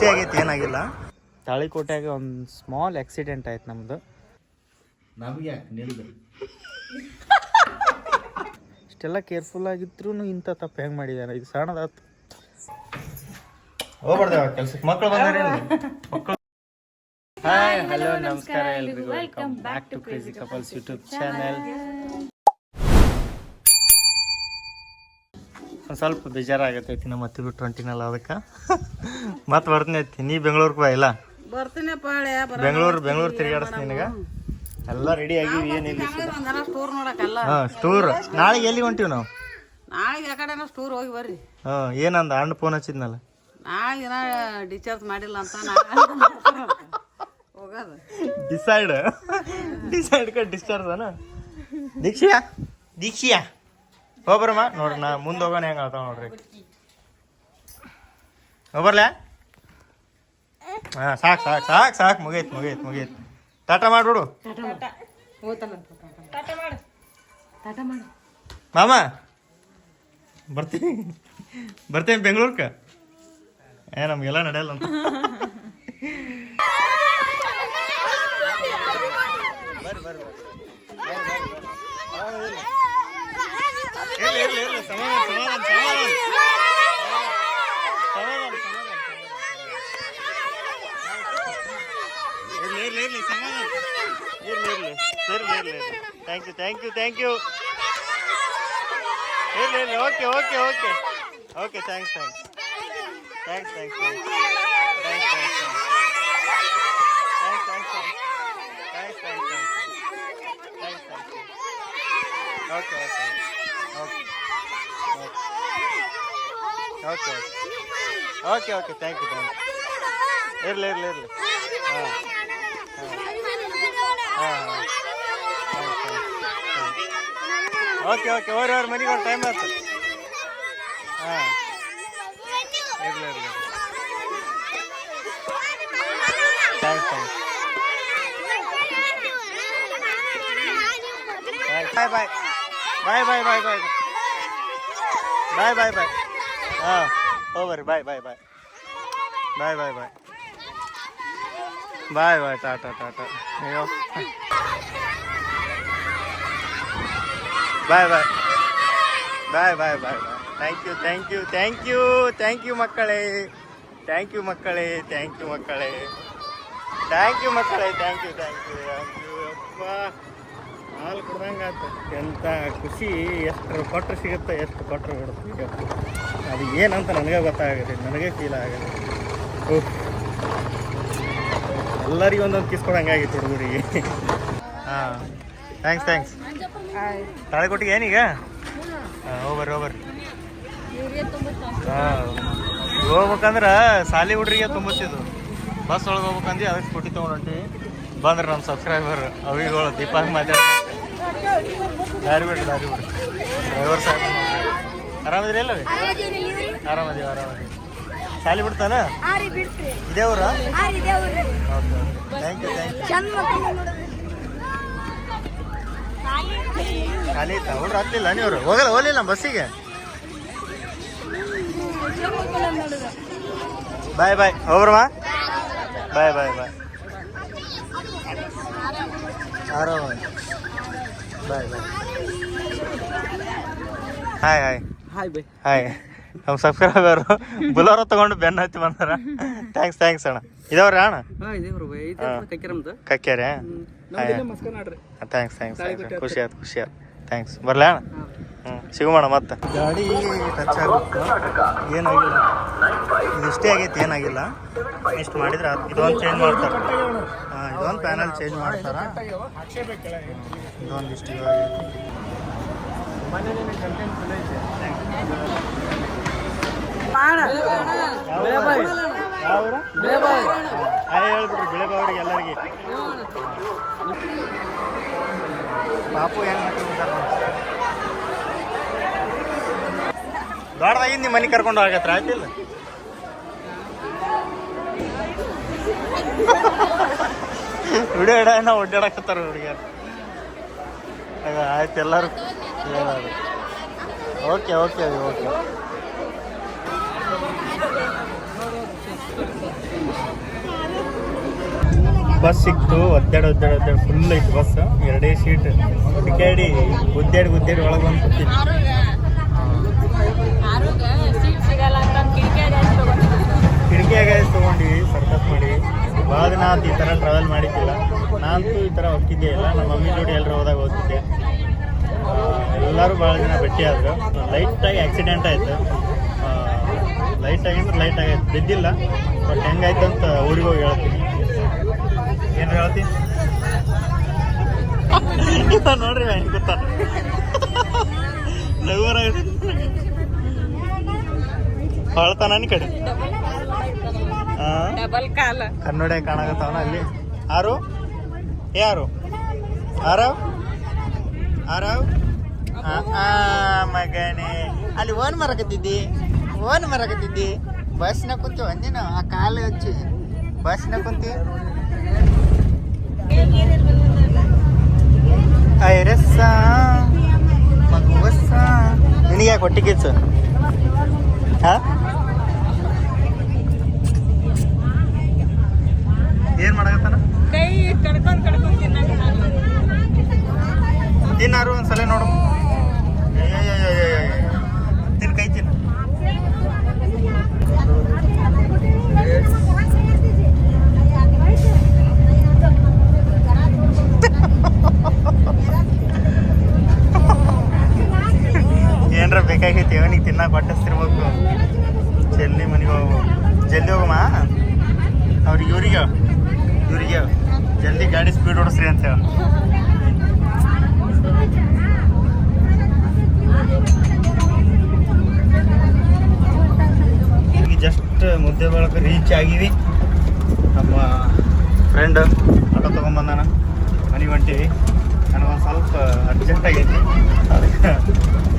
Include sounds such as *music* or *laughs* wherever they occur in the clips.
ಇದಿಷ್ಟೇ ಆಗೈತಿ ಏನಾಗಿಲ್ಲ. ತಾಳಿಕೋಟೆಗೆ ಒಂದು ಸ್ಮಾಲ್ ಆಕ್ಸಿಡೆಂಟ್ ಆಯ್ತು ನಮ್ದು. ನಮಗೆ ನಿಲ್ದು? ಇಷ್ಟೆಲ್ಲ ಕೇರ್ಫುಲ್ ಆಗಿದ್ರು ಇಂಥ ತಪ್ಪು ಹೆಂಗೆ ಮಾಡಿದಾರೆ? ಇದು ಸಣ್ಣದಾತು. ಹೋಗ್ಬಾರ್ದೇವ ಕೆಲ್ಸಕ್ಕೆ. ಮಕ್ಕಳು ಬಂದಾರೆ ಮಕ್ಕಳು ಹಾಯ್ ಹಲೋ ನಮಸ್ಕಾರ. ಎಲ್ರಿಗೂ welcome back to crazy couples YouTube channel ಒಂದು ಸ್ವಲ್ಪ ಬೇಜಾರಾಗತ್ತೈತಿ ನಮ್ಮ ಮತ್ತೆ ಬಿಟ್ಟು ಹೊಂಟಿನಲ್ಲ ಅದಕ್ಕೆ. ಮತ್ತೆ ಬರ್ತೀನಿ ಐತಿ. ನೀ ಬೆಂಗಳೂರಿಗೆ ಬಾ ಇಲ್ಲ? ಬರ್ತೀನಿ ಬೆಂಗ್ಳೂರು ಬೆಂಗಳೂರು ಬೆಂಗಳೂರು ತಿರುಗಾಡಿಸ್ತೀನಿ ನಿನಗೆ ಎಲ್ಲ ರೆಡಿ ಆಗಿ ಏನಿಲ್ಲ ಸ್ಟೋರ್ ನೋಡಕ್ಕಲ್ಲ. ಹಾಂ ಸ್ಟೋರ್ ನಾಳೆಗೆ ಎಲ್ಲಿ ಹೊಂಟಿವಿ ನಾವು? ನಾಳೆಗೆ ಆ ಕಡೆನ ಸ್ಟೋರ್ ಹೋಗಿ ಬರ್ರಿ. ಹಾಂ ಏನಂದ? ಅಣ್ಣ ಫೋನ್ ಹಚ್ಚಿದ್ನಲ್ಲ? ನಾಳೆ ದಿನ ಡಿಸ್ಚಾರ್ಜ್ ಮಾಡಿಲ್ಲ ಅಂತ ಹೋಗೋದು. ಡಿಸೈಡ್ ಡಿಸೈಡ್ *laughs* ಕ ಡಿಸ್ಚಾರ್ಜ್ ಅನ? ದೀಕ್ಷಿಯಾ? ದೀಕ್ಷಿಯಾ? ಹೋಗ್ಬರಮ್ಮ ನೋಡ್ರಿ ನಾ ಮುಂದೆ ಹೋಗೋಣ ಹೆಂಗೆ ಆಗ್ತಾವ ನೋಡ್ರಿ. ಹೋಗ್ಬರ್ಲ ಹಾಂ ಸಾಕು ಸಾಕು ಸಾಕು ಸಾಕು. ಮುಗೈತ್ ಮುಗೈತ್ ಮುಗೈತ್. ಟಾಟಾ ಮಾಡ್ಬಿಡು ಮಾಮ ಬರ್ತೀನಿ. ಬರ್ತೀನಿ ಬೆಂಗಳೂರ್ಕ? ಏ ನಮಗೆಲ್ಲ ನಡೆಯಲ್ಲ ಅಂತ. ಇರ್ಲಿ, ಇರ್ಲಿ, ಇರ್ಲಿ, ಸಮಾಧಾನ, ಸಮಾಧಾನ, ಸಮಾಧಾನ. ಸಮಾಧಾನ, ಸಮಾಧಾನ, ಸಮಾಧಾನ. ಇರ್ಲಿ, ಇರ್ಲಿ, ಇರ್ಲಿ, ಸಮಾಧಾನ. ಇರ್ಲಿ, ಇರ್ಲಿ. ಇರ್ಲಿ, ಇರ್ಲಿ, ಇರ್ಲಿ. Thank you thank you thank you ಇರ್ಲಿ ಇರ್ಲಿ okay okay okay okay thanks thanks thanks thanks thanks thanks thanks thanks thanks thanks thanks thanks thanks okay okay okay okay okay thank you thank you ಇರಲಿ ಇರಲಿ ಇರಲಿ ಹಾಂ ಹಾಂ ಹಾಂ okay okay ಓರಿ ಅವ್ರ ಮನೆಗೆ ಅವ್ರ ಟೈಮ್ ಆಯ್ತು ಹಾಂ ಇರಲಿ ಇರಲಿ thanks thanks bye bye bye bye bye bye bye bye ಬಾಯ್ ಹಾಂ ಹೋಗ್ಬರ್ರಿ ಬಾಯ್ bye bye bye bye bye bye ಬಾಯ್ ಟಾಟಾ ಟಾಟಾ ಅಯ್ಯೋ bye bye bye bye bye thank you thank you thank you thank you ಮಕ್ಕಳೇ thank you ಮಕ್ಕಳೇ thank you ಮಕ್ಕಳೇ thank you ಮಕ್ಕಳೇ thank you thank you thank you ಅಪ್ಪ ಹಾಲು ಕೊಡ್ದಂಗೆ ಆಯ್ತು. ಎಂಥ ಖುಷಿ, ಎಷ್ಟು ಕೊಟ್ಟರು ಸಿಗುತ್ತೆ, ಎಷ್ಟು ಕೊಟ್ಟರೆ ಬಿಡುತ್ತೆ ಅದು ಏನಂತ ನನಗೆ ಗೊತ್ತಾಗುತ್ತೆ ನನಗೆ ಫೀಲ್ ಆಗುತ್ತೆ ಓಕೆ ಎಲ್ಲರಿಗೂ ಒಂದೊಂದು ಕಿಸ್ ಕೊಡಂಗೆ ಆಗಿತ್ತು ಹುಡುಗರಿಗೆ. ಹಾಂ. ಥ್ಯಾಂಕ್ಸ್ ಥ್ಯಾಂಕ್ಸ್ ತಾಳೆಕೋಟಿಗೆ ಏನೀಗ? ಹೋಗ್ಬರ್ರಿ ಹೋಗ್ಬರ್ರಿ ಹಾಂ. ಹೋಗ್ಬೇಕಂದ್ರೆ ಸಾಲಿ ಹುಡ್ರಿಗೆ ತುಂಬತ್ತಿದ್ದು ಬಸ್ ಒಳಗೆ ಹೋಗ್ಬೇಕಂದು ಅದಕ್ಕೆ ಸ್ಕೂಟಿ ತೊಗೊಂಡು ಹೊಂಟಿವಿ ಬಂದ್ರೆ ನಮ್ಮ ಸಬ್ಸ್ಕ್ರೈಬರ್ ಅವಿಗಳು ದೀಪಾಂಗ್ ಮಾತಾಡ ದಾರಿ ಬಿಡ್ರಿ ದಾರಿ ಬಿಡ್ರಿ. ಡ್ರೈವರ್ ಸಾಹೇಬ್ ಆರಾಮದಿರಿ ಇಲ್ಲ ಆರಾಮದೀವಿ ಆರಾಮದೀವಿ. ಸಾಲಿ ಬಿಡ್ತಾನ? ಇದೇ ಊರ? ಥ್ಯಾಂಕ್ ಯು ಥ್ಯಾಂಕ್ ಯು ಖಾಲಿ ಐತಾ ಹುಡ್ರು ಹತ್ತಿಲ್ಲ ನೀವ್ರು? ಹೋಗಲ್ಲ ಹೋಗ್ಲಿಲ್ಲ ಬಸ್ಸಿಗೆ ಬಾಯ್ ಬಾಯ್ ಹೋಗ್ರಮ್ಮ ಬಾಯ್ ಬಾಯ್ ಬಾಯ್ ಆರಾಮ bye bye hi hi hi bye hi ನಮ್ಮ ಸಬ್ಸ್ಕ್ರೈಬರು ಬುಲೋರ ತಗೊಂಡು ಬೆನ್ನ ಹತ್ತಿ ಬಂದಾರ. ಥ್ಯಾಂಕ್ಸ್ ಥ್ಯಾಂಕ್ಸ್ ಅಣ್ಣ. ಇದಾವ್ರಿ ಅಣ್ಣ? ಹಾಂ ಥ್ಯಾಂಕ್ಸ್ ಥ್ಯಾಂಕ್ಸ್ ಖುಷಿ ಆಯ್ತು ಖುಷಿ ಆಯ್ತು. ಥ್ಯಾಂಕ್ಸ್ ಬರ್ಲಾ ಹ್ಞೂ ಸಿಗೋಣ ಮತ್ತೆ. ಗಾಡಿ ಟಚ್ ಆಗುತ್ತೆ ಏನಾಗಿಲ್ಲ. ಇದಿಷ್ಟೇ ಆಗೈತೆ ಏನಾಗಿಲ್ಲ. ಇಷ್ಟು ಮಾಡಿದ್ರೆ ಅದು ಇದೊಂದು ಚೇಂಜ್ ಮಾಡ್ತಾರೆ. ಹಾಂ ಇದೊಂದು ಪ್ಯಾನಲ್ ಚೇಂಜ್ ಮಾಡ್ತಾರೆ. ಇದೊಂದು ಇಷ್ಟು ಆಗೈತಿ ಹಾಯ್ ಹೇಳ್ಬಿಟ್ರಿ ಬೆಳೆಬಾವ್ರಿಗೆ ಎಲ್ಲರಿಗೆ. ಪಾಪು ಹೆಂಗ್ ದೊಡ್ಡದಾಗಿಂದ ನಿಮ್ಮ ಮನೆ ಕರ್ಕೊಂಡು ಹೋಗತ್ರ ಆಯ್ತಿಲ್ಲ? ವಿಡಿಯೋ ಇಡ ಒಡ್ಡಾಡಕತ್ತಾರ ಹುಡುಗಿಯರು. ಆಯ್ತು ಎಲ್ಲರೂ. Okay okay okay. ಬಸ್ ಸಿಕ್ತು, ಒದ್ದಾಡಿ ಒದ್ದಾಡಿ ಒದ್ದಾಡಿ ಫುಲ್ ಇತ್ತು ಬಸ್ ಎರಡೇ ಸೀಟ್ ಕೇಳಿ ಗುದ್ದಾಡಿ ಗುದ್ದಾಡಿ ಒಳಗೆ ಬಂದು ಕೂತಿದ್ವಿ. ಆಗಿ ತೊಗೊಂಡಿವಿ? ಸರ್ಕಸ್ ಮಾಡಿ. ಭಾಳ ದಿನ ಈ ಥರ ಟ್ರಾವೆಲ್ ಮಾಡಿದ್ದಿಲ್ಲ. ನಾನಂತೂ ಈ ಥರ ಹೋಗ್ತಿದ್ದೆ ಇಲ್ಲ. ನಮ್ಮ ಮಮ್ಮಿ ಜೋಡಿ ಎಲ್ಲರೂ ಹೋದಾಗ ಹೋಗ್ತಿದ್ದೆ. ಎಲ್ಲರೂ ಭಾಳ ಜನ ಭೇಟಿ ಆದರು. ಲೈಟಾಗಿ ಆಕ್ಸಿಡೆಂಟ್ ಆಯಿತು. ಲೈಟಾಗಿ ಅಂದ್ರೆ ಲೈಟ್ ಆಗೈತೆ ಬಿದ್ದಿಲ್ಲ. ಬಟ್ ಹೆಂಗಾಯ್ತು ಅಂತ ಊರಿಗೆ ಹೋಗಿ ಹೇಳ್ತೀನಿ. ಏನು ಹೇಳ್ತೀನಿ ಇವ ನೋಡ್ರಿ ಹೆಂಗೆ ಗೊತ್ತಾನ ಲಘುವರಾಗ ಹೊಳ್ತಾನ ಈ ಕಡೆ? ಹಾಂ ಡಬಲ್ ಕಾಲ. ಕನ್ನಡ ಕಾಣಕತ್ತಾವನ ಅಲ್ಲಿ? ಯಾರು ಯಾರು ಆರವ್? ಆರವ್? ಮಗನೇ. ಅಲ್ಲಿ ಓನ್ ಮರಕತ್ತಿದ್ದಿ ಓನ್ ಮರಕತ್ತಿದ್ದಿ ಬಸ್ನ ಕುಂತು ಅಂದಿನ ಆ ಕಾಲು ಹಚ್ಚಿ. ಬಸ್ನ ಕುಂತಿ ಐರಸ್ಸ ಮಗುವಸ್ಸ ನಿನಗೆ ಯಾಕೆ ಹೊಟ್ಟೆ ಕಿಚ್ಚು? ಹಾ? ಏನ್ ಮಾಡಕತ್ತಾನ? ಕೈ ಕಡ್ಕೊಂಡ್ ಕಡ್ಕೊಂಡ್ ತಿನ್ನಾರು ಒಂದ್ಸಲ ನೋಡು ತಿನ್ ಕೈ ತಿನ್ನು ಏನ್ರ ಬೇಕಾಗೈತಿ ಅವನಿಗೆ ತಿನ್ನಕ್ಕೆ ಕೊಟ್ಟಿರ್ಬೇಕು ಜಲ್ದಿ ಮನೆಗೆ ಹೋಗು. ಜಲ್ದಿ ಹೋಗಮ್ಮ ಅವ್ರಿಗೆ, ಇವ್ರಿಗೆ? ಇವ್ರಿಗೆ? ಜಲ್ದಿ ಗಾಡಿ ಸ್ಪೀಡ್ ಓಡಿಸ್ರಿ ಅಂತ ಹೇಳಿ. ಜಸ್ಟ್ ಮುದ್ದೆ ಬಳಕ ರೀಚ್ ಆಗಿವಿ. ನಮ್ಮ ಫ್ರೆಂಡ್ ಆಟೋ ತೊಗೊಂಬಂದಾನ ಮನೆ ಹೊಂಟೀವಿ. ನನಗೊಂದು ಸ್ವಲ್ಪ ಅರ್ಜೆಂಟ್ ಆಗೈತಿ.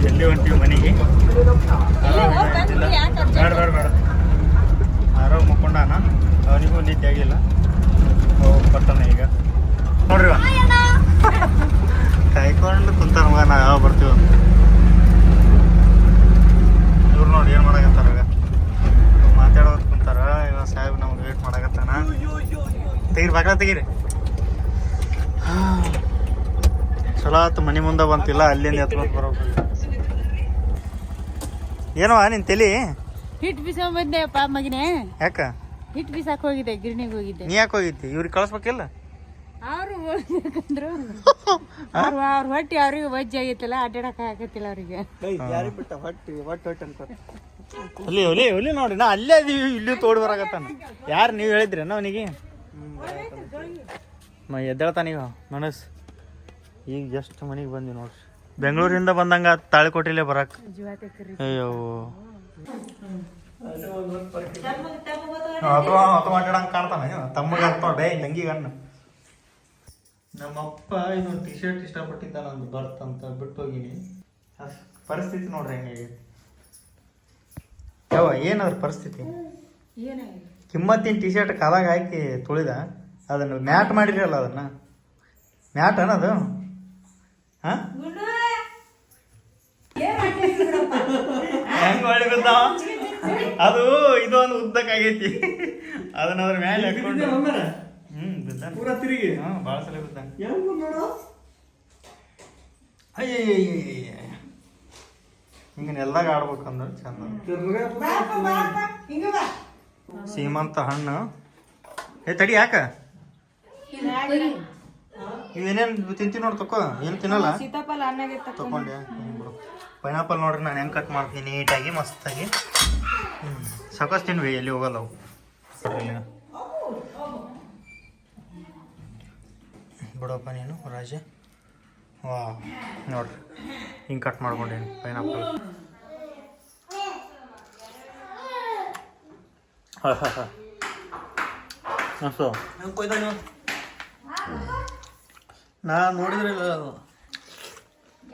ಎಲ್ಲಿ ಹೊಂಟೀವಿ ಮನೆಗೆ. ಬೇಡ ಬೇಡ ಬೇಡ. ಆರಾಮ್ ಮುಕ್ಕೊಂಡಾನ ಅವನಿಗೂ ನಿದ್ದೆ ಆಗಿಲ್ಲ. ಬರ್ತಾನೆ ಈಗ. ನೋಡ್ರಿ. ಕಾಯ್ಕೊಂಡು ಕುಂತಾರ ಮಗ ನಾ ಯಾವಾಗ ಬರ್ತೀವಿ ಇವ್ರು ನೋಡಿ ಏನು ಮಾಡಕತ್ತಾರ ಈಗ. ಮಾತಾಡೋದು ಕುಂತಾರ ಇವ ಸಾಹೇಬ್ ನಮ್ಗೆ ವೇಟ್ ಮಾಡಕತ್ತಾನ. ತೆಗಿರಿ ಬಾಗ್ಲ ತೆಗೀರಿ. ಚಲೋ ಆತು ಮನೆ ಮುಂದೆ ಬಂತಿಲ್ಲ ಅಲ್ಲಿಂದ ಎತ್ಕೊಂಡು ಬರೋದು ಏನೋ ನಿನ್ ತಲಿ? ಹಿಟ್ ಬಿಸ್ಕೊಂಡ್ ಬಂದೆಪ್ಪ ಮಗನೇ. ಯಾಕ? ಹಿಟ್ ಬಿಸಾಕ್ ಹೋಗಿದ್ದೆ ಗಿರಣಿಗೆ ಹೋಗಿದ್ದೆ. ನೀ ಯಾಕೆ ಹೋಗಿದ್ದಿ? ಇವ್ರಿಗೆ ಕಳಿಸ್ಬೇಕಿಲ್ಲ? ಅವರು ಹೋಗ್ಬೇಕಂದ್ರು. *laughs* ಅವ್ರು ಅವ್ರ ಹೊಟ್ಟಿ ಅವ್ರಿಗೆ ವಜ್ಜೆ ಆಗೈತಲ್ಲ ಅಡ್ಡಾಡಕ್ ಆಗತ್ತಿಲ್ಲ ಅವ್ರಿಗೆ. ಒಲಿ ಒಲಿ ಒಲಿ ನೋಡಿ ನಾ ಅಲ್ಲೇ ಅದೀವಿ ಇಲ್ಲಿ ತೋಡಿ ಬರಾಕತ್ತಾನ. ಯಾರು ನೀವು ಹೇಳಿದ್ರಿ ಅವನಿಗೆ? ಮ ಎದ್ದೇಳ್ತಾನ ಈಗ ಜಸ್ಟ್ ಮನೆಗೆ ಬಂದ್ವಿ ನೋಡ್ರಿ. ಬೆಂಗಳೂರಿಂದ ಬಂದಂಗ ತಾಳಿಕೋಟಿಲೆ ಬರಕ್. ಅಯ್ಯೋ. ನಮ್ಮಪ್ಪ ಇದು ಟಿ ಶರ್ಟ್ ಇಷ್ಟಪಟ್ಟಿದ್ದ ನಂದು ಬರ್ತ್ ಅಂತ ಬಿಟ್ಟು ಹೋಗಿನಿ ಪರಿಸ್ಥಿತಿ ನೋಡ್ರಿ ಹೆಂಗಾಗೈತಿ ಯಾವ ಏನಾದ್ರ ಪರಿಸ್ಥಿತಿ? ಕಿಮ್ಮತ್ತಿನ ಟಿ ಶರ್ಟ್ ಕಾಲಾಗ ಹಾಕಿ ತುಳಿದ. ಅದನ್ನು ಮ್ಯಾಟ್ ಮಾಡಿರಲ್ಲ ಅದನ್ನ. ಮ್ಯಾಟ್ ಅನ್ನೋದು ಹೆಂಗ್ ಇದು ಬಿದ್ದಾವ? ಅದು ಇದೊಂದು ಉದ್ದಕ್ಕಾಗೈತಿ. ಅದನ್ನ ಅದ್ರ ಮೇಲೆ ಹಾಕೊಂಡು. ಹ್ಮ್ ಬಿದ್ದ ಪೂರಾ ತಿರುಗಿ. ಹಾ ಭಾಳ ಸಲ ಬಿದ್ದ ಹೆಂಗ್ ನೋಡು? ಹಿಂಗನ್ನೆಲ್ದಾಗ ಆಡ್ಬೇಕಂದ್ರೆ ಚಂದ ಸೀಮಂತ ಹಣ್ಣು ಏ ತಡಿ ಯಾಕ ಇವೇನೇನು ತಿಂತೀನಿ ನೋಡಿ ತಕೋ ಏನು ತಿನ್ನಲ್ಲ? ಸೀತಾಫಲ ತಕೊಂಡೆ ಪೈನಾಪಲ್ ನೋಡ್ರಿ ನಾನು ಹೆಂಗೆ ಕಟ್ ಮಾಡ್ತೀನಿ ನೀಟಾಗಿ ಮಸ್ತಾಗಿ. ಹ್ಞೂ ಸಾಕಷ್ಟು ತಿನ್ವಿ ಎಲ್ಲಿ ಹೋಗಲ್ಲ ಅವು. ಬಿಡಪ್ಪ ನೀನು ರಾಜ. ವಾ ನೋಡ್ರಿ ಹಿಂಗೆ ಕಟ್ ಮಾಡ್ಕೊಂಡೆ ಪೈನಾಪಲ್. ಹಾಂ ಹಾಂ ಹಾಂ. ಹೆಂಗೆ ಕೊಯ್ದಾನ ನಾ ನೋಡಿದ್ರಿಲ್ಲ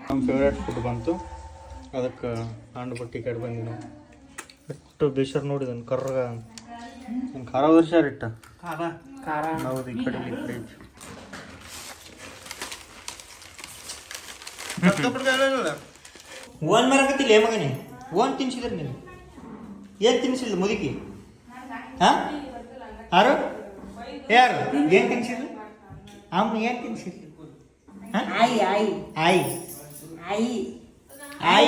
ನಮ್ಮ ಫೇವ್ರೇಟ್ ಫುಡ್ ಬಂತು. ಅದಕ್ಕೆ ಹಣ್ಣು ಬಟ್ಟಿ ಕಡೆ ಬಂದಿನ. ಎಷ್ಟು ಬೇಸರ್ ನೋಡಿದನು ಕರ್ರಗ. ಖಾರ ವರ್ಷ ಇಟ್ಟ. ಖಾರ ಖಾರ. ಹೌದು ಈ ಕಡೆ ಈ ಕಡೆ ಐತಿ. ಓನ್ ಮರಕತ್ತಿಲ್ಲ ಏ ಮಗನೇ? ಓನ್ ತಿನ್ಸಿದ್ರೆ ನೀನು ಏನು ತಿನ್ಸಿಲ್ಲ ಮುದುಕಿ? ಹಾ? ಯಾರು? ಯಾರು? ಏನ್ ತಿನ್ಸಿಲ್ಲ ಅವ್ನು ಏನ್ ತಿನ್ಸಿಲ್ಲ ಆಯಿ ಐ ಐ ಆಯಿ. ಐ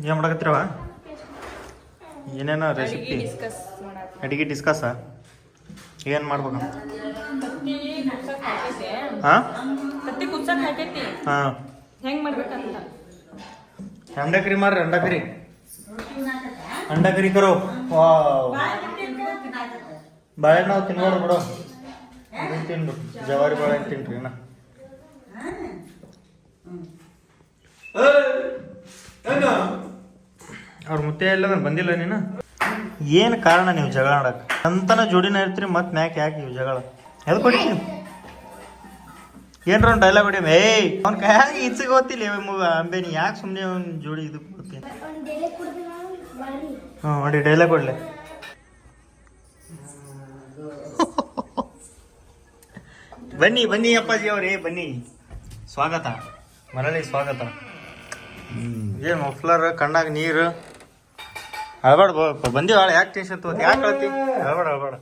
ಏನು ಮಾಡಕತ್ತಿರವ ಏನೇನೋ ರೆಸಿಪಿ ಅಡಿಗೆ ಡಿಸ್ಕಸ್ ಏನು ಮಾಡ್ಬೇಕು ಹಾಂ ಹಾಂ. ಕರಿ ಮಾಡ್ರಿ ಅಂಡಾ ಕರಿ ಕರು ಕರಿ ಕರೋ ವಾವ್. ಬಾಳೆಹಣ್ಣು ನಾವು ತಿನ್ಬೋದು ಬಿಡು. ಇದನ್ನ ತಿನ್ರು ಜವಾರಿ ಬಾಳೆಹಣ್ಣು ತಿನ್ರಿ ಅಣ್ಣ. ಅವ್ರ ಮುತ್ತೆ ಎಲ್ಲ ಬಂದಿಲ್ಲ ನೀನು? ಏನು ಕಾರಣ ನೀವು ಜಗಳ ಆಡಕ್ಕೆ ಅಂತನ ಜೋಡಿನ ಇರ್ತೀರಿ ಮತ್ತೆ ಮ್ಯಾಕ್ ಯಾಕೆ ನೀವು ಜಗಳ? ಎಲ್ ಕೊಡಿ. ಏನ್ರ ಒಂದು ಡೈಲಾಗ್ ಹೊಡಿ ಏಯ್ ಅವ್ನ ಕೈಯಾಗ ಇಚ್ಛೆ ಗೊತ್ತಿಲ್ಲ ಅಂಬೆ ನೀ ಯಾಕೆ ಸುಮ್ಮನೆ ಅವ್ನ ಜೋಡಿ ಇದು ಕೊಡ್ತೀನಿ ಹ್ಞೂ ಅಡಿ ಡೈಲಾಗ್ ಕೊಡ್ಲೆ. ಬನ್ನಿ ಬನ್ನಿ ಅಪ್ಪಾಜಿ ಅವರೇ ಬನ್ನಿ. ಸ್ವಾಗತ. ಮರಳಿ ಸ್ವಾಗತ. ಏನು ಮಫ್ಲರ್ ಕಣ್ಣಾಗ ನೀರು? ಅಳ್ಬೇಡ ಬಂದಿವ ಹಾಳು ಯಾಕೆ ಟೆನ್ಷನ್ ತಗೋತ? ಯಾಕೆ ಹೇಳ್ತಿ ಅಳಬಾಡ ಅಳ್ಬೇಡ.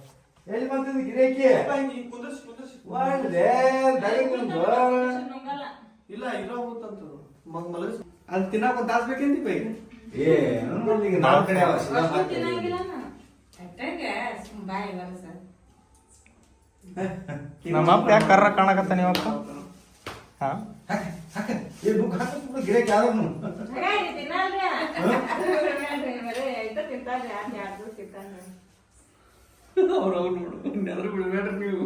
ಅಲ್ಲಿ ತಿನ್ನಕ್ ಒಂದ್ ತಾಸ್ ಬೇಕೇಂತಿ ಬೈ ಕಡೆ. ನಮ್ಮ ಅಪ್ಪ ಯಾಕೆ ಕರ್ರ ಕಾಣಕತ್ತ ನೀವ ಹಾ? ಅವ್ರು ಅವ್ರು ನೋಡು ನೆದ್ರು ಬಿಡ್ಬೇಡ್ರಿ ನೀವು.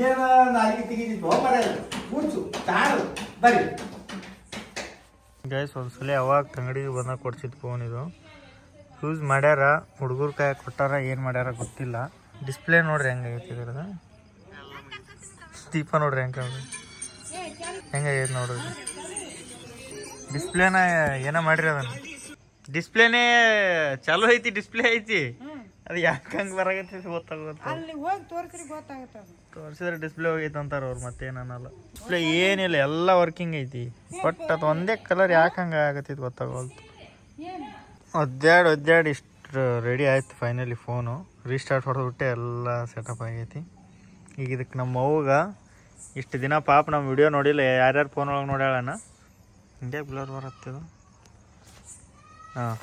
ಏನ ತಾಳು ಬರ್ರಿ. ಗೈಸ್ ಒಂದ್ಸಲ ಅವಾಗ ತಂಗಡಿಗೆ ಬಂದ ಕೊಡ್ಸಿದ್ ಫೋನ್ ಇದು. ಯೂಸ್ ಮಾಡ್ಯಾರ ಹುಡುಗರು ಕೈ ಕೊಟ್ಟಾರ ಏನು ಮಾಡ್ಯಾರ ಗೊತ್ತಿಲ್ಲ. ಡಿಸ್ಪ್ಲೇ ನೋಡ್ರಿ ಹೆಂಗೈತಿ ಇದ್ರದ್ದು? ದೀಪ ನೋಡ್ರಿ ಹೆಂಗೆ ಹೆಂಗಾಗೈತೆ ನೋಡ್ರಿ ಡಿಸ್ಪ್ಲೇನ ಏನ ಮಾಡ್ರಿ ಅದನ್ನ? ಡಿಸ್ಪ್ಲೇನೇ ಚಾಲು ಐತಿ ಡಿಸ್ಪ್ಲೇ ಐತಿ. ಅದು ಯಾಕೆ ಹಂಗೆ ಬರಗತ್ತೆ ಗೊತ್ತಾಗುತ್ತೆ ತೋರಿಸಿದ್ರೆ ಡಿಸ್ಪ್ಲೇ ಹೋಗೈತೆ ಅಂತಾರೆ ಅವ್ರು ಮತ್ತೇನಲ್ಲ ಡಿಸ್ಪ್ಲೇ ಏನಿಲ್ಲ ಎಲ್ಲ ವರ್ಕಿಂಗ್ ಐತಿ. ಬಟ್ ಅದು ಒಂದೇ ಕಲರ್ ಯಾಕೆ ಹಂಗೆ ಆಗತ್ತೈತಿ ಗೊತ್ತಾಗಲ್ತು ಒದ್ದಾಡಿ ಒದ್ದಾಡಿ ಇಷ್ಟು ರೆಡಿ ಆಯ್ತು ಫೈನಲಿ ಫೋನು ರೀಸ್ಟಾರ್ಟ್ ಹೊಡೆದ್ಬಿಟ್ಟೆ ಎಲ್ಲ ಸೆಟಪ್ ಆಗೈತಿ. ಈಗ ಇದಕ್ಕೆ ನಮ್ಮ ಅವ್ಗ ಇಷ್ಟು ದಿನ ಪಾಪ ನಮ್ಮ ವಿಡಿಯೋ ನೋಡಿಲ್ಲ ಯಾರ್ಯಾರು ಫೋನ್ ಒಳಗೆ ನೋಡ್ಯಾಳಣ್ಣ ಹಿಂಗೆ ಬ್ಲರ್ ಬರುತ್ತೆ ಹಾಂ.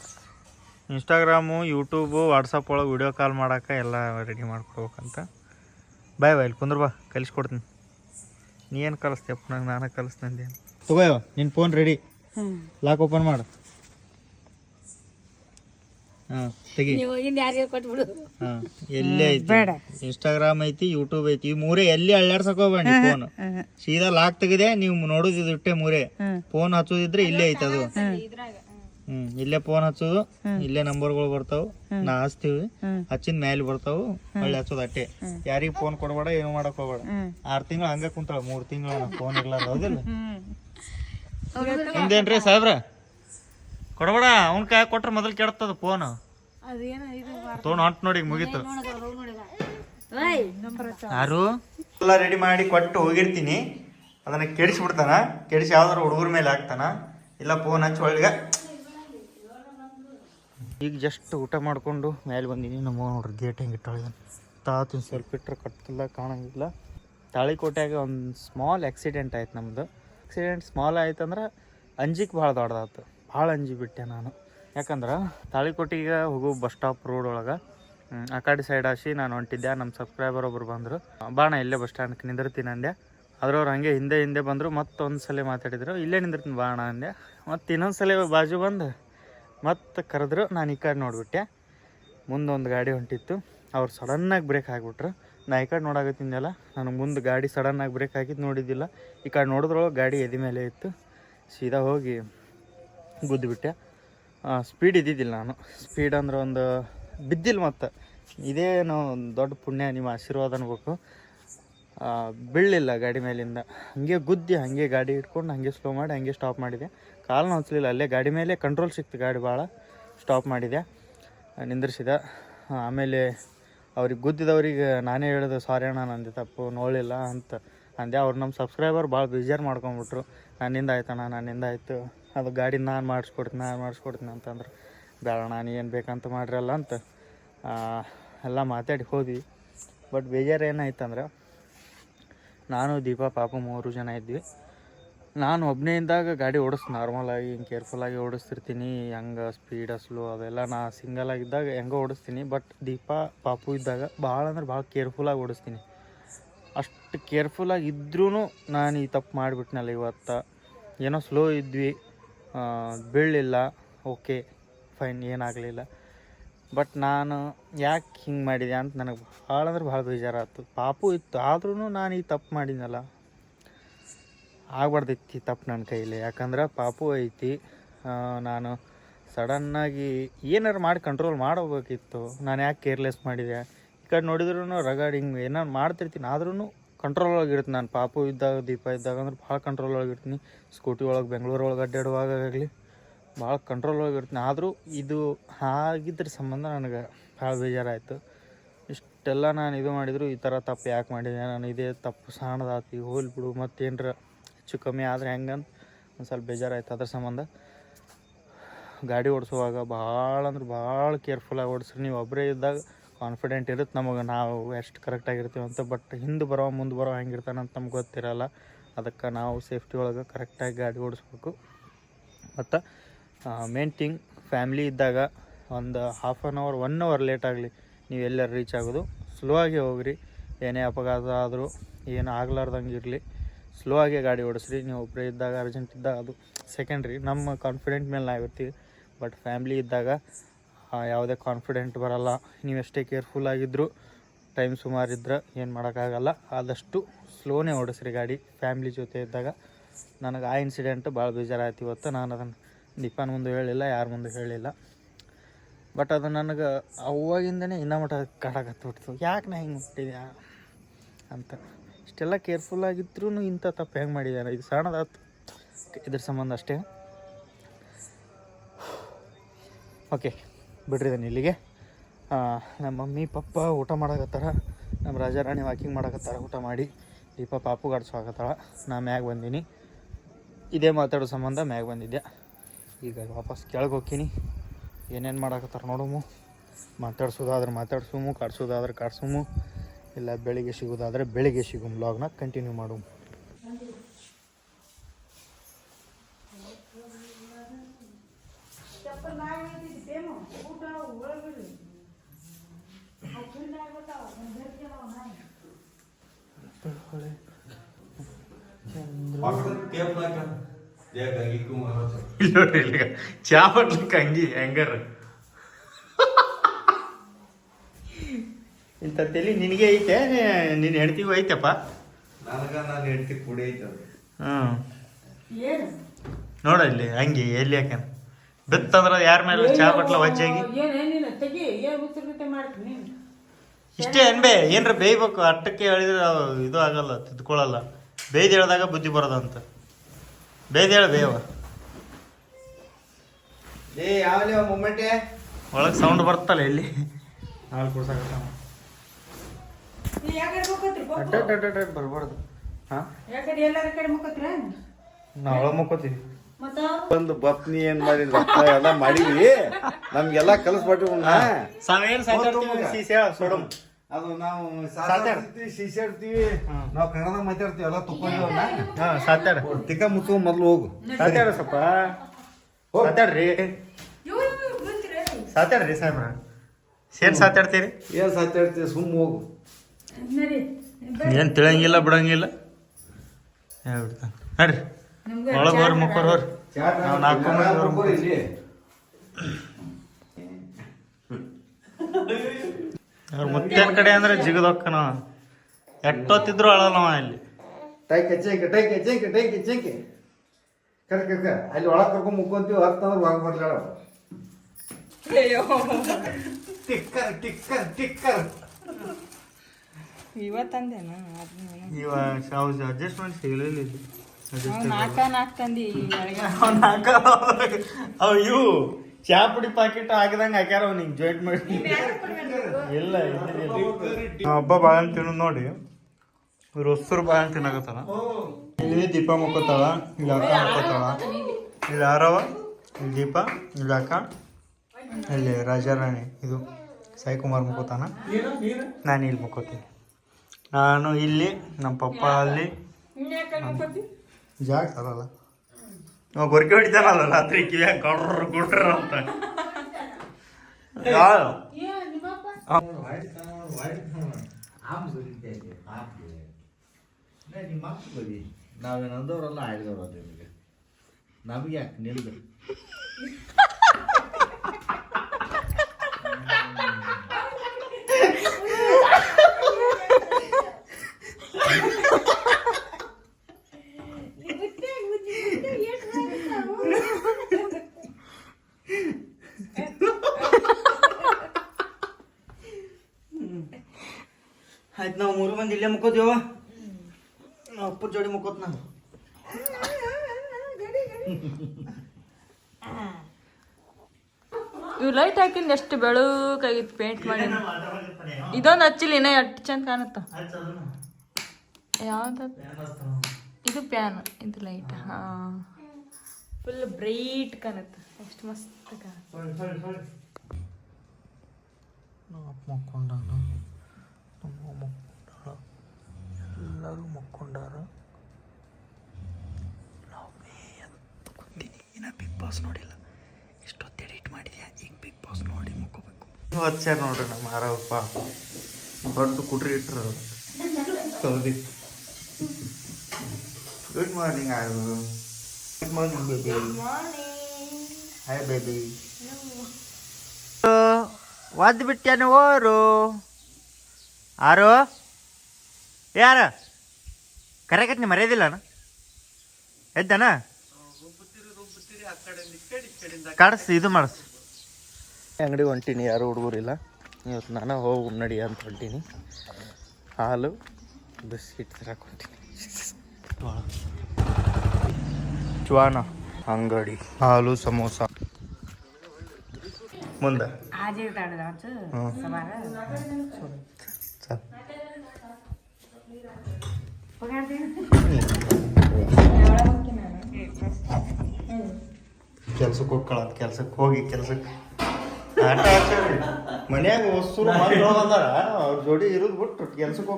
ಇನ್ಸ್ಟಾಗ್ರಾಮು ಯೂಟ್ಯೂಬು ವಾಟ್ಸಪ್ ಒಳಗೆ ವಿಡಿಯೋ ಕಾಲ್ ಮಾಡೋಕೆ ಎಲ್ಲ ರೆಡಿ ಮಾಡ್ಕೊಡ್ಬೇಕಂತ. ಬಾಯ್ ಬಾಯ್ ಇಲ್ಲಿ ಕುಂದ್ರ ಬಾ ಕಲಿಸ್ಕೊಡ್ತೀನಿ. ನೀ ಏನು ಕಲಿಸ್ತೀಯಪ್ಪ ನಂಗೆ ನಾನು ಅಂದೇನು ತಗೋಯವ ನಿನ್ನ ಫೋನ್ ರೆಡಿ ಲಾಕ್ ಓಪನ್ ಮಾಡು. ಹಾಂ ತೆಗಿ. ಇನ್ನು ಯಾರಿಗೆ ಕೊಟ್ಬಿಡು. ಹಾಂ ಎಲ್ಲೇ ಐತಿ? ಇನ್ಸ್ಟಾಗ್ರಾಮ್ ಐತಿ ಯೂಟ್ಯೂಬ್ ಐತಿ ಈ ಮೂರೇ ಎಲ್ಲಿ ಅಳ್ಳಾಡ್ಸಕ್ ಹೋಗ್ಬೇಡಿ ಫೋನ್ ಸೀದಾ ಲಾಕ್ ತೆಗಿದೆ ನೀವು ನೋಡೋದು ಇಟ್ಟೆ ಮೂರೇ. ಫೋನ್ ಹಚ್ಚೋದಿದ್ರೆ ಇಲ್ಲೇ ಐತಿ ಅದು. ಹ್ಮ್. ಇಲ್ಲೇ ಫೋನ್ ಹಚ್ಚೋದು ಇಲ್ಲೇ ನಂಬರ್ಗಳು ಬರ್ತಾವು. ನಾ ಹಚ್ತೀವಿ. ಹಚ್ಚಿನ ಮೇಲೆ ಬರ್ತಾವು ಒಳ್ಳೆ ಹಚ್ಚೋದು ಅಟ್ಟೆ. ಯಾರಿಗೆ ಫೋನ್ ಕೊಡಬೇಡ ಏನು ಮಾಡಕ್ ಹೋಗ್ಬೇಡ. ಆರ್ ತಿಂಗಳು ಹಂಗ ಕುಂತಾಳ ಮೂರ್ ತಿಂಗಳ ಫೋನ್ ಇರ್ಲಾರ ಹೌದಿಲ್ಲ ಹಿಂದೇನ್ರಿ ಸಾಹೇಬ್ರ? ಕೊಡ್ಬೇಡ ಅವನ ಕೈ ಕೊಟ್ರೆ ಮೊದಲು ಕೆಡತ್ತದ ಫೋನ್ ತೋಣ ಹಂಟ್ ತೊಗೊಂಡು ಹೊಂಟ್ ನೋಡಿ ಮುಗೀತು. ಯಾರು? ಎಲ್ಲ ರೆಡಿ ಮಾಡಿ ಕೊಟ್ಟು ಹೋಗಿರ್ತೀನಿ. ಅದನ್ನ ಕೆಡಿಸ್ಬಿಡ್ತಾನ. ಕೆಡಿಸಿ ಯಾವ್ದಾರು ಹುಡುಗರ ಮೇಲೆ ಹಾಕ್ತಾನ. ಇಲ್ಲ ಫೋನ್ ಹಚ್ಚಿ ಒಳಗೆ. ಈಗ ಜಸ್ಟ್ ಊಟ ಮಾಡ್ಕೊಂಡು ಮೇಲೆ ಬಂದೀನಿ ನಮ್ಮ ನೋಡ್ರಿ ಗೇಟ್ ಹೆಂಗೆ ಇಟ್ಟಾಳಿದಾನೆ. ತಾತಿನ ಸ್ವಲ್ಪ ಇಟ್ಟರೆ ಕಟ್ಟಿಲ್ಲ ಕಾಣಂಗಿಲ್ಲ. ತಾಳಿಕೋಟೆಗೆ ಒಂದು ಸ್ಮಾಲ್ ಆಕ್ಸಿಡೆಂಟ್ ಆಯ್ತು ನಮ್ಮದು ಆಕ್ಸಿಡೆಂಟ್ ಸ್ಮಾಲ್ ಆಯ್ತಂದ್ರೆ ಅಂಜಿಕೆ ಭಾಳ ದೊಡ್ಡದಾಯ್ತು ಭಾಳ ಅಂಜಿ ಬಿಟ್ಟೆ ನಾನು. ಯಾಕಂದ್ರೆ ತಾಳಿಕೋಟಿಗೆ ಹೋಗೋ ಬಸ್ ಸ್ಟಾಪ್ ರೋಡ್ ಒಳಗೆ ಆ ಕಡೆ ಸೈಡ್ ಹಾಸಿ ನಾನು ಹೊಂಟಿದ್ದೆ ನಮ್ಮ ಸಬ್ಸ್ಕ್ರೈಬರ್ ಒಬ್ಬರು ಬಂದರು. ಬಾಣ ಇಲ್ಲೇ ಬಸ್ ಸ್ಟ್ಯಾಂಡ್ಗೆ ನಿಂದಿರ್ತೀನಿ ಅಂದೆ. ಅದ್ರವ್ರು ಹಂಗೆ ಹಿಂದೆ ಹಿಂದೆ ಬಂದರು ಮತ್ತೊಂದು ಸಲ ಮಾತಾಡಿದ್ರು, ಇಲ್ಲೇ ನಿಂದಿರ್ತೀನಿ ಬಾಣ ಅಂದೆ. ಮತ್ತು ಇನ್ನೊಂದು ಸಲ ಬಾಜು ಬಂದು ಮತ್ತೆ ಕರೆದ್ರು, ನಾನು ಈ ಕಡೆ ನೋಡಿಬಿಟ್ಟೆ. ಮುಂದೊಂದು ಗಾಡಿ ಹೊಂಟಿತ್ತು. ಅವ್ರು ಸಡನ್ನಾಗಿ ಬ್ರೇಕ್ ಹಾಕಿಬಿಟ್ರು ನಾ ಈ ಕಡೆ ನೋಡಾಕತ್ತಿದ್ದೆಲ್ಲ ನನಗೆ ಮುಂದೆ ಗಾಡಿ ಸಡನ್ನಾಗಿ ಬ್ರೇಕ್ ಹಾಕಿದ್ದು ನೋಡಿದ್ದಿಲ್ಲ. ಈ ಕಡೆ ನೋಡಿದ್ರೊಳಗೆ ಗಾಡಿ ಎದೆ ಮೇಲೆ ಇತ್ತು. ಸೀದಾ ಹೋಗಿ ಗುದ್ದುಬಿಟ್ಟೆ. ಸ್ಪೀಡ್ ಇದ್ದಿದ್ದಿಲ್ಲ ನಾನು. ಸ್ಪೀಡ್ ಅಂದ್ರೆ ಒಂದು ಬಿದ್ದಿಲ್ಲ ಮತ್ತು. ಇದೇನು ದೊಡ್ಡ ಪುಣ್ಯ ನಿಮ್ಮ ಆಶೀರ್ವಾದ ಅನ್ಬೇಕು. ಬೀಳಲಿಲ್ಲ ಗಾಡಿ ಮೇಲಿಂದ. ಹಾಗೆ ಗುದ್ದಿ, ಹಾಗೆ ಗಾಡಿ ಇಟ್ಕೊಂಡು ಹಾಗೆ ಸ್ಲೋ ಮಾಡಿ, ಹಾಗೆ ಸ್ಟಾಪ್ ಮಾಡಿದೆ. ಕಾಲು ನೋಚ್ಲಿಲ್ಲ ಅಲ್ಲೇ ಗಾಡಿ ಮೇಲೆ ಕಂಟ್ರೋಲ್ ಸಿಕ್ತು, ಗಾಡಿ ಭಾಳ ಸ್ಟಾಪ್ ಮಾಡಿದೆ. ನಿಂದ್ರಿಸಿದ. ಆಮೇಲೆ ಅವ್ರಿಗೆ ಗುದ್ದಿದವ್ರಿಗೆ ನಾನೇ ಹೇಳಿದೆ ಸಾರಿ ಅಣ್ಣ, ನಂದು ತಪ್ಪು, ನೋಡಲಿಲ್ಲ ಅಂತ. ಅಂದೆ, ಅವ್ರು ನಮ್ಮ ಸಬ್ಸ್ಕ್ರೈಬರ್ ಭಾಳ ಬೇಜಾರು ಮಾಡ್ಕೊಂಬಿಟ್ರು. ನನ್ನಿಂದ ಆಯ್ತಣ್ಣ, ನನ್ನಿಂದ ಆಯಿತು. ಅದು ಗಾಡಿ ನಾನು ಮಾಡಿಸ್ಕೊಡ್ತೀನಿ ನಾನು ಮಾಡಿಸ್ಕೊಡ್ತೀನಿ ಅಂತಂದ್ರೆ, ಬೇಡ ನಾನು ಏನು ಬೇಕಂತ ಮಾಡಿರಲ್ಲ ಅಂತ ಎಲ್ಲ ಮಾತಾಡಿ ಹೋದ್ವಿ. ಬಟ್ ಬೇಜಾರು ಏನಾಯ್ತಂದ್ರೆ, ನಾನು, ದೀಪ, ಪಾಪ ಮೂರು ಜನ ಇದ್ವಿ. ನಾನು ಒಬ್ಬನೇ ಇದ್ದಾಗ ಗಾಡಿ ಓಡಿಸ್ ನಾರ್ಮಲಾಗಿ ಹಿಂಗೆ ಕೇರ್ಫುಲ್ಲಾಗಿ ಓಡಿಸ್ತಿರ್ತೀನಿ, ಹೆಂಗೆ ಸ್ಪೀಡ್ ಸ್ಲೋ ಅವೆಲ್ಲ ನಾ ಸಿಂಗಲ್ ಆಗಿದ್ದಾಗ ಹೆಂಗೆ ಓಡಿಸ್ತೀನಿ. ಬಟ್ ದೀಪ, ಪಾಪು ಇದ್ದಾಗ ಭಾಳ ಅಂದ್ರೆ ಭಾಳ ಕೇರ್ಫುಲ್ಲಾಗಿ ಓಡಿಸ್ತೀನಿ. ಅಷ್ಟು ಕೇರ್ಫುಲ್ಲಾಗಿ ಇದ್ರೂ ನಾನು ಈ ತಪ್ಪು ಮಾಡಿಬಿಟ್ನಲ್ಲ ಇವತ್ತು. ಏನೋ ಸ್ಲೋ ಇದ್ವಿ. ಬೀಳಲಿಲ್ಲ. ಓಕೆ, ಫೈನ್, ಏನಾಗಲಿಲ್ಲ. ಬಟ್ ನಾನು ಯಾಕೆ ಹಿಂಗೆ ಮಾಡಿದೆ ಅಂತ ನನಗೆ ಭಾಳ ಅಂದ್ರೆ ಭಾಳ ಬೇಜಾರಾಯ್ತು ಪಾಪು ಇತ್ತು ಆದ್ರೂ ನಾನು ಈ ತಪ್ಪು ಮಾಡಿದ್ನಲ್ಲ. ಆಗ್ಬಾರ್ದಿತ್ತು ತಪ್ಪು ನನ್ನ ಕೈಲಿ. ಯಾಕಂದ್ರೆ ಪಾಪು ಐತಿ ನಾನು ಸಡನ್ನಾಗಿ ಏನಾರು ಮಾಡಿ ಕಂಟ್ರೋಲ್ ಮಾಡಬೇಕಿತ್ತು. ನಾನು ಯಾಕೆ ಕೇರ್ಲೆಸ್ ಮಾಡಿದೆ? ಈ ಕಡೆ ನೋಡಿದ್ರೂ ರಗಡ್ ಹಿಂಗೆ ಏನಾರು ಮಾಡ್ತಿರ್ತೀನಿ ಆದ್ರೂ ಕಂಟ್ರೋಲ್ ಒಳಗೆ ಇರ್ತೀನಿ ನಾನು. ಪಾಪು ಇದ್ದಾಗ, ದೀಪ ಇದ್ದಾಗ ಅಂದ್ರೆ ಭಾಳ ಕಂಟ್ರೋಲ್ ಒಳಗೆ ಇರ್ತೀನಿ ಸ್ಕೂಟಿ ಒಳಗೆ, ಬೆಂಗಳೂರು ಒಳಗೆ ಅಡ್ಡಾಡುವಾಗಲಿ ಭಾಳ ಕಂಟ್ರೋಲ್ ಒಳಗೆ ಇರ್ತೀನಿ ಆದರೂ ಇದು ಆಗಿದ್ರ ಸಂಬಂಧ ನನಗೆ ಭಾಳ ಬೇಜಾರಾಯಿತು. ಇಷ್ಟೆಲ್ಲ ನಾನು ಇದು ಮಾಡಿದ್ರು, ಈ ಥರ ತಪ್ಪು ಯಾಕೆ ಮಾಡಿದೆ? ನಾನು ಇದೇ ತಪ್ಪು ಸಣ್ಣದಾತಿ ಹೋಲ್ ಬಿಡು, ಮತ್ತೇನ್ರ ಹೆಚ್ಚು ಕಮ್ಮಿ ಆದರೆ ಹೆಂಗಂತ ಒಂದು ಸ್ವಲ್ಪ ಬೇಜಾರಾಯ್ತು ಅದ್ರ ಸಂಬಂಧ. ಗಾಡಿ ಓಡಿಸುವಾಗ ಭಾಳ ಅಂದ್ರೆ ಭಾಳ ಕೇರ್ಫುಲ್ಲಾಗಿ ಓಡಿಸ್ರಿ. ನೀವು ಒಬ್ಬರೇ ಇದ್ದಾಗ ಕಾನ್ಫಿಡೆಂಟ್ ಇರುತ್ತೆ. ನಮಗೆ ನಾವು ಎಷ್ಟು ಕರೆಕ್ಟಾಗಿರ್ತೀವಿ ಅಂತ ಬಟ್ ಹಿಂದೆ ಬರೋ, ಮುಂದೆ ಬರೋ ಹೆಂಗಿರ್ತಾನೆ ಅಂತ ನಮ್ಗೆ ಗೊತ್ತಿರಲ್ಲ. ಅದಕ್ಕೆ ನಾವು ಸೇಫ್ಟಿ ಒಳಗೆ ಕರೆಕ್ಟಾಗಿ ಗಾಡಿ ಓಡಿಸ್ಬೇಕು. ಮತ್ತು ಮೇನ್ ಥಿಂಗ್ ಫ್ಯಾಮ್ಲಿ ಇದ್ದಾಗ ಒಂದು half an hour one hour late ಆಗಲಿ ನೀವು ಎಲ್ಲರೂ ರೀಚ್ ಆಗೋದು. ಸ್ಲೋ ಆಗಿ ಹೋಗ್ರಿ. ಏನೇ ಅಪಘಾತ ಆದರೂ ಏನು ಆಗ್ಲಾರ್ದಂಗೆ ಇರಲಿ. ಸ್ಲೋ ಆಗಿ ಗಾಡಿ ಓಡಿಸ್ರಿ. ನೀವು ಒಬ್ಬರೇ ಇದ್ದಾಗ ಅರ್ಜೆಂಟ್ ಇದ್ದಾಗ ಅದು ಸೆಕೆಂಡ್ರಿ ನಮ್ಮ ಕಾನ್ಫಿಡೆಂಟ್ ಮೇಲೆ ನಾವಿರ್ತೀವಿ. ಬಟ್ ಫ್ಯಾಮ್ಲಿ ಇದ್ದಾಗ ಯಾವುದೇ ಕಾನ್ಫಿಡೆಂಟ್ ಬರಲ್ಲ. ನೀವು ಎಷ್ಟೇ ಕೇರ್ಫುಲ್ ಆಗಿದ್ದರೂ ಟೈಮ್ ಸುಮಾರು ಇದ್ರೆ ಏನು ಮಾಡೋಕ್ಕಾಗಲ್ಲ. ಆದಷ್ಟು ಸ್ಲೋನೇ ಓಡಿಸ್ರಿ ಗಾಡಿ. ಫ್ಯಾಮ್ಲಿ ಜೊತೆ ಇದ್ದಾಗ ನನಗೆ ಆ ಇನ್ಸಿಡೆಂಟ್ ಭಾಳ ಬೇಜಾರಾಯ್ತು ಇವತ್ತು. ನಾನು ಅದನ್ನು ದೀಪಾನ ಮುಂದೆ ಹೇಳಿಲ್ಲ, ಯಾರ ಮುಂದೆ ಹೇಳಿಲ್ಲ. ಬಟ್ ಅದು ನನಗೆ ಅವಾಗಿಂದನೇ ಇನ್ನೂ ಮಟ್ಟ ಕಾಡಕತ್ಬಿಡ್ತು ಯಾಕೆ ನಾ ಹಿಂಗೆ ಹುಟ್ಟಿದ್ಯಾ ಅಂತ. ಇಷ್ಟೆಲ್ಲ ಕೇರ್ಫುಲ್ ಆಗಿದ್ರೂ ಇಂಥ ತಪ್ಪು ಹೆಂಗೆ ಮಾಡಿದ್ದಾರೆ ಇದು ಸಣ್ಣದಾಯ್ತು ಇದ್ರ ಸಂಬಂಧ ಅಷ್ಟೇ. ಓಕೆ ಇದನ್ನು ಇಲ್ಲಿಗೆ. ನಮ್ಮ ಮಮ್ಮಿ, ಪಪ್ಪ ಊಟ ಮಾಡಕತ್ತಾರ. ನಮ್ಮ ರಾಜಾರಾಣಿ ವಾಕಿಂಗ್ ಮಾಡಕತ್ತಾರ, ಊಟ ಮಾಡಿ. ದೀಪ ಪಾಪು ಗಾಡ್ಸೋಕತ್ತಾಳ ನಾ ಮ್ಯಾಗ ಬಂದೀನಿ. ಇದೇ ಮಾತಾಡೋ ಸಂಬಂಧ ಮ್ಯಾಗ ಬಂದಿದ್ದೆ. ಈಗ ವಾಪಸ್ ಕೆಳಗೆ ಹೋಗ್ತೀನಿ. ಏನೇನು ಮಾಡಕತ್ತಾರ ನೋಡುಮು. ಮಾತಾಡ್ಸೋದಾದ್ರೆ ಮಾತಾಡ್ಸೋಮು, ಕಾಡ್ಸೋದಾದ್ರೆ ಕಾಡ್ಸೋಮು. ಇಲ್ಲ ಬೆಳಿಗ್ಗೆ ಸಿಗೋದಾದ್ರೆ ಬೆಳಿಗ್ಗೆ ಸಿಗೋಮು. ಲಾಗ್ನ ಕಂಟಿನ್ಯೂ ಮಾಡು ಚಾ ಬಟ್ಲಕ್ಕೆ ಹಂಗಿ ಹೆಂಗಾರ? ಇಂಥ ತಲೆ ನಿನಗೆ ಐತೆ? ನಿನ್ನ ಹೆಂಡ್ತಿಗೂ ಐತೆಪ್ಪ? ನನಗ ನಾನು ಹೆಂಡತಿ ಕುಡಿ ಐತೆ ಹ್ಞೂ ಏನು? ನೋಡ ಇಲ್ಲಿ ಹಂಗೆ ಎಲ್ಲಿ ಯಾಕೆ ಬಿತ್ತಂದ್ರೆ ಯಾರ ಮೇಲೆ ಚಾ ಬಟ್ಲ ವಜ್ಜಾಗಿ? ಇಷ್ಟೇ ಅನ್ಬೆ ಏನ್ರ ಬೇಯ್ಬೇಕು ಅಟ್ಟಕ್ಕೆ ಹೇಳಿದ್ರೆ ಇದು ಆಗಲ್ಲ ತಿದ್ಕೊಳ್ಳಲ್ಲ ಬೇಯ್ದು ಹೇಳ್ದಾಗ ಬುದ್ಧಿ ಬರೋದಂತ. ಬೇಯ್ದು ಹೇಳ ಬೇವ ಏ ಯಾವ ಮೊಮೆಂಟೇ ಒಳಗೆ ಸೌಂಡ್ ಬರ್ತಲ್ಲ ಇಲ್ಲಿ. ಹಾಲು ಕುಡ್ಸಾಕ ನೀ ಅಡ್ಡ ಅಡ್ಡ ಅಡ್ಡ ಬರಬಾರ್ದು. ಹಾಂ? ಒಳಗೆ ಮುಕ್ಕೋತೀವಿ ಮತ್ತ ಒಂದು ಬಪ್ನಿ ಏನ್ ಮಾಡಿದ್ರ ಎಲ್ಲ ಮಾಡಿವಿ ನಮ್ಗೆಲ್ಲ ಸೋಡಮ್ ಅದು ನಾವು ಹ್ಮ್. ನಾವು ಕನ್ನಡ ಮಾತಾಡ್ತೀವಿ ಎಲ್ಲ ಸಾತ್ಯಾಡ ತಿಕ್ಕ ಮುಚ್ಚು ಮೊದ್ಲು ಹೋಗು. ಸಾತಾಡ ಸ್ವಲ್ಪ. ಸಾತಾಡ್ರಿ ಸಾತಾಡ್ರಿ ಸಾಹೇಬ್ರ. ಏನ್ ಸಾತ್ಯಾಡ್ತೀರಿ? ಏನ್ ಸಾತ್ಯಾಡ್ತೀವಿ ಸುಮ್ಮ ಹೋಗು. ಏನ್ ತಿಳಂಗಿಲ್ಲ ಬಿಡಂಗಿಲ್ಲ? ಹೇಳ್ಬಿಡ್ತಾನೆ. ನಡ್ರಿ. ಒಳಗೆ ಹೋರಿ ಮುಕ್ಕೋರ್ ಹೋರಿ ನಾವು ನಾಲ್ಕು ಮಂದಿ ಹೋರಿ ಅವ್ರ ಮುತ್ತೇನ ಕಡೆ ಅಂದ್ರೆ ಜಿಗದೊಕ್ಕನ ಎಟ್ಟೊತ್ತಿದ್ರು ಅಳಲ್ಲವ ಇಲ್ಲಿ. ಟೈಕ್ ಚೆಂಕೆ ಟೈಕ್ ಚೆಂಕೆ ಟೈಕ್ ಚೆಂಕೆ. ಕರ್ ಕರ್ ಅಲ್ಲಿ ಒಳಗೆ ಕರ್ಕೊಂಡ್ ಮುಕ್ಕೊಂತೀವಿ ಹತ್ತಂದ್ರೆ ಹೊರಗೆ ಬರ್ಲಾಳ ಟಿಕ್ಕರ್ ಟಿಕ್ಕರ್ ಟಿಕ್ಕರ್. ಇವತ್ತಂದೇನಾ? ಇವ ಅಡ್ಜಸ್ಟ್ಮೆಂಟ್ ಸಿಗಲಿಲ್ಲ ನಾಲ್ಕ ನಾಲ್ಕು ತಂದಿ ಅವ್ ಇವು ಚಾ ಪುಡಿ ಪಾಕೆಟ್ ಹಾಕಿದಂಗ ಹಾಕ್ಯಾರ ಅವ್ ನಿಂಗೆ ಜಾಯಿಂಟ್ ಮಾಡಿ. ಇಲ್ಲ ಹಬ್ಬ ಬಾಳ ತಿನ್ನು ನೋಡಿ. ಇವ್ರು ಹೊಸರು ಬಾ ಅಂತ ಇಲ್ಲಿ ದೀಪ ಮುಕ್ಕೋತಾಳ ಇಲ್ಲಿ ಅಕ್ಕ ಮುಕ್ಕೋತಾಳ. ಇಲ್ಲಿ ಯಾರವ ಇಲ್ಲಿ ದೀಪ ಇಲ್ಲಿ ಅಕ್ಕ ಇಲ್ಲಿ ರಾಜಾರಾಣಿ. ಇದು ಸಾಯಿ ಕುಮಾರ್ ಮುಕ್ಕೋತಾನ. ನಾನು ಇಲ್ಲಿ ಮುಕ್ಕೋತೀನಿ. ನಾನು ಇಲ್ಲಿ ನಮ್ಮ ಪಪ್ಪ ಅಲ್ಲಿ. ಜಾಗ ಸರಲ್ಲ ನಾವು ಗೊರಕೆ ಹೊಡಿತಾನಲ್ಲ ರಾತ್ರಿ ಕಿವಿಯ ಕೊಡ್ರ ಕೊಡ್ರ ಅಂತ. ನಿಮ್ಮ ಆ, ನಾವೇನಂದವ್ರಲ್ಲ ಆಡಿದವ್ರು ಅದು ನಿಮಗೆ. ನಮಗೆ ಯಾಕೆ ನಿಲ್ದು? ಮುಕ್ಕೋತ್ ನಾವು. ಇವ್ ಲೈಟ್ ಹಾಕಿಂದ ಎಷ್ಟು ಬೆಳಕಾಗಿತ್ತು ಪೇಂಟ್ ಮಾಡಿ. ಇದೊಂದು ಹಚ್ಚಿಲ್ಲ ಇನ್ನ ಎಷ್ಟು ಚಂದ ಕಾಣುತ್ತ. ಯಾವ್ದು ಇದು ಪ್ಯಾನ್ ಇದು ಲೈಟ್ ಹಾ. ಫುಲ್ ಬ್ರೈಟ್ ಕಾಣುತ್ತೆ. ಎಷ್ಟು ಮಸ್ತ್ ಕಾಣುತ್ತೆ. ಎಲ್ಲರೂ ಮಕ್ಕೊಂಡಾರ? ಇನ್ನ ಬಿಗ್ ಬಾಸ್ ನೋಡಿಲ್ಲ. ಎಷ್ಟೊತ್ತು ಎಡಿಟ್ ಮಾಡಿದ್ಯಾ? ಈಗ ಬಿಗ್ ಬಾಸ್ ನೋಡಿ ಮುಕ್ಕೋಬೇಕು. ಹಚ್ಚಾರ ನೋಡ್ರಿ ನಮ್ಮ ಆರಪ್ಪ ಬಂದು ಕುಟ್ರಿ ಇಟ್ರು. ಸೌದಿ. ಗುಡ್ ಮಾರ್ನಿಂಗ್ ಆರು good morning baby hi baby ಒದ್ದು ಬಿಟ್ಟೇನು ಓರು ಆರು? ಯಾರ? ಕರೆಕತ್ನಿ ಅಣ್ಣ. ಎದ್ದನ ಕಡಸಿ ಇದು ಮಾಡಿಸ್. ಅಂಗಡಿಗೆ ಹೊಂಟೀನಿ ಯಾರು ಹುಡುಗರಿಲ್ಲ. ಇವತ್ತು ನಾನು ಹೋಗಿ ನಡಿ ಅಂತ ಹೊಂಟೀನಿ. ಹಾಲು ಬಿಸ್ಕಿಟ್ ತರಕ್ಕೆ ಹೊಂಟೀನಿ ಜ್ವಾನ. ಅಂಗಡಿ ಹಾಲು ಸಮೋಸ. ಮುಂದೆ. ಹ್ಞೂ ಹ್ಞೂ ಕೆಲ್ಸಕ್ಕೆ ಹೋಗ್ಕೊಳತ್ ಕೆಲ್ಸಕ್ಕೆ ಹೋಗಿ ಕೆಲ್ಸಕ್ಕೆ. ಆಟ ಆಡ್ಸೇವ್ರಿ ಮನ್ಯಾಗ ಹೊಸರು ಬಂದಾರ ಅವ್ರ ಜೋಡಿ ಇರೋದು ಬಿಟ್ಟು ಕೆಲ್ಸಕ್ಕೆ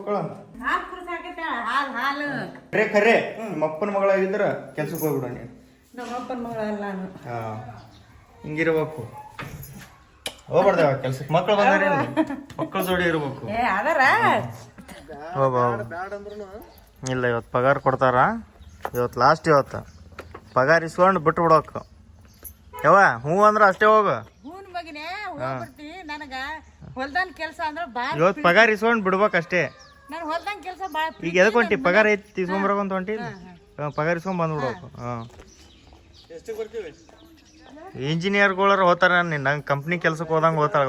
ಹಾಲು ಖರೆ ಖರೆ ನಿಮ್ಮ ಅಪ್ಪನ ಮಗಳಾಗಿದ್ರ ಕೆಲ್ಸಕ್ಕೆ ಹೋಗ್ಬಿಡ ನೀನು. ಮಗಳಲ್ಲ ನಾನು. ಹಾ ಹಿಂಗಿರ್ಬೇಕು. ಹೋಗ್ಬಾರ್ದೇವ ಕೆಲ್ಸಕ್ಕೆ ಮಕ್ಳು ಬಂದಾರ ಮಕ್ಕಳ ಜೋಡಿ ಇರ್ಬೇಕು. ಇಲ್ಲ ಇವತ್ತು ಪಗಾರ ಕೊಡ್ತಾರ. ಇವತ್ತು ಲಾಸ್ಟ್ ಇವತ್ತು. ಪಗಾರ ಇಸ್ಕೊಂಡು ಬಿಟ್ಟು ಬಿಡೋಕು ಯಾವ ಹ್ಞೂ ಅಂದ್ರೆ ಅಷ್ಟೇ ಹೋಗು. ಹೂನ್ ಮಗನೇ ಹೋಗ್ಬಿಡ್ತೀನಿ ನನಗ ಹೊಲ್ದಾನ್ ಕೆಲಸ ಅಂದ್ರೆ ಬಾಳ ಇವತ್ತು ಪಗಾರ ಇಸ್ಕೊಂಡು ಬಿಡ್ಬೇಕು ಅಷ್ಟೇ. ನನ್ ಹೊಲ್ದಾನ್ ಕೆಲಸ ಬಾಳ ಈಗ ಎದಕ್ಕೆ ಹೊಂಟಿ? ಪಗಾರ ಐತಿ ಇಸ್ಕೊಂಬರಕಂತ ಹೊಂಟಿ? ಹಾಂ ಪಗಾರ ಇಸ್ಕೊಂಡ್ ಬಂದ್ಬಿಡ್ಬೇಕು ಹಾಂ. ಇಂಜಿನಿಯರ್ಗಳರ ಹೋತಾರ ನಂಗೆ ಕಂಪ್ನಿ ಕೆಲ್ಸಕ್ಕೆ ಹೋದಂಗೆ ಹೋತಾಳ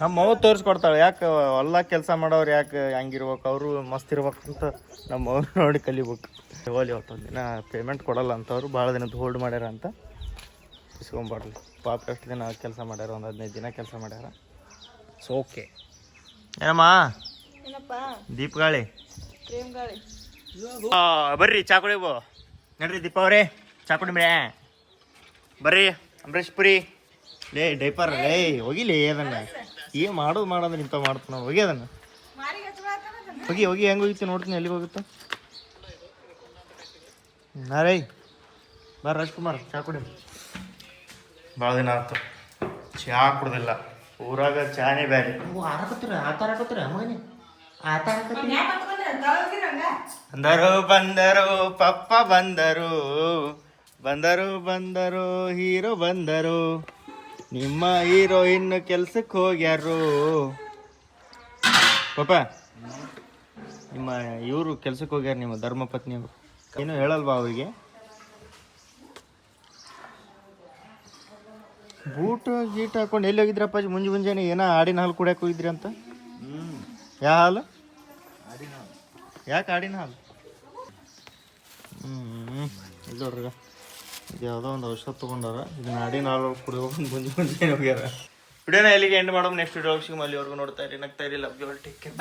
ನಮ್ಮ ಅವ್ವ ತೋರಿಸ್ಕೊಡ್ತಾಳೆ ಯಾಕೆ ಹೊಲ ಕೆಲಸ ಮಾಡೋರು ಯಾಕೆ ಹಂಗಿರ್ಬೇಕು? ಅವರು ಮಸ್ತ್ ಇರ್ಬೇಕು ಅಂತ ನಮ್ಮ ಅವ್ರು ನೋಡಿ ಕಲಿಬೇಕು. ಹೋಲಿ ಅವತ್ತೊಂದು ದಿನ ಪೇಮೆಂಟ್ ಕೊಡಲ್ಲ ಅಂತವ್ರು ಭಾಳ ದಿನದ ಹೋಲ್ಡ್ ಮಾಡ್ಯಾರ ಅಂತ ಇಸ್ಕೊಂಬಾರ್ಲಿ. ಪಾಪ ಎಷ್ಟು ದಿನ ಕೆಲಸ ಮಾಡ್ಯಾರ? ಒಂದು ಹದಿನೈದು ದಿನ ಕೆಲಸ ಮಾಡ್ಯಾರ. ಸೊ ಓಕೆ ಏನಮ್ಮ? ದೀಪ್ ಗಾಳಿ ಆ, ಬರ್ರಿ ಚಾಕುಡಿ ಬೋ ನಡ್ರಿ ದೀಪ ಅವ್ರೆ ಚಾಕುಡಿ ಮೇ ಬರ್ರಿ ಅಂಬರೀಶ್ ಪುರಿ. ಲೇ ಡೈಪರ್ ಲೇ ಹೋಗಿಲಿ ಅದನ್ನ. ಏನ್ ಮಾಡೋದು ಮಾಡೋದು ನಿಂತ ಮಾಡ್ತಾನ ಹೋಗಿ ಅದನ್ನ. ಹೋಗಿ ಹೋಗಿ ಹೆಂಗ್ ಹೋಗಿತ್ತು ನೋಡ್ತೀನಿ ಎಲ್ಲಿಗೆ ಹೋಗುತ್ತೆ? ನಾ ರೈ. ಬರ ರಾಜ್ಕುಮಾರ್ ಚಾ ಕುಡಿ. ಭಾಳ ದಿನ ಆಯ್ತು ಚಹಾ ಕುಡ್ದಿಲ್ಲ. ಊರಾಗ ಚಾನೇ ಬ್ಯಾರೆ. ಬಂದರು ಬಂದರು ಪಪ್ಪ ಬಂದರು. ಬಂದರು ಬಂದರು ಹೀರೋ ಬಂದರು. ನಿಮ್ಮ ಹೀರೋಯಿನ್ ಕೆಲ್ಸಕ್ಕೆ ಹೋಗ್ಯಾರು. ಪಪ್ಪ ನಿಮ್ಮ ಇವರು ಕೆಲ್ಸಕ್ಕೆ ಹೋಗ್ಯಾರ ನಿಮ್ಮ ಧರ್ಮಪತ್ನಿಯವರು. ಏನು ಹೇಳಲ್ವಾ ಅವರಿಗೆ? ಬೂಟ್, ಗೀಟ್ ಹಾಕೊಂಡು ಎಲ್ಲಿ ಹೋಗಿದ್ರಪ್ಪ? ಮುಂಜೆ ಮುಂಜಾನೆ ಏನೋ ಆಡಿನ ಹಾಲು ಕುಡಿಯಕ್ಕೆ ಹೋಗಿದ್ರಿ ಅಂತ? ಯಾವ ಹಾಲು? ಯಾಕೆ ಆಡಿನ ಹಾಲು? ಹ್ಞೂ ಇಲ್ಲ ನೋಡ್ರಿ. ಇದು ಯಾವುದೋ ಒಂದು ಔಷಧ ತಗೊಂಡಾರ ಇದನ್ನ ಆಡಿನ ಹಾಲು ಕುಡಿಯೋಕೆ ಮುಂಜೆ ಮುಂಜಾನೆ ಹೋಗ್ಯಾರ. ವಿಡಿಯೋನ ಎಲ್ಲಿಗೆ ಎಂಡ್ ಮಾಡೋಣ ನೆಕ್ಸ್ಟ್ ವಿಡಿಯೋ ಸಿಗಮ್ ಅಲ್ಲಿವರೆಗೂ ನೋಡ್ತಾ ಇರಿ. ನಗ್ತಾ ಇರಿ. Love take care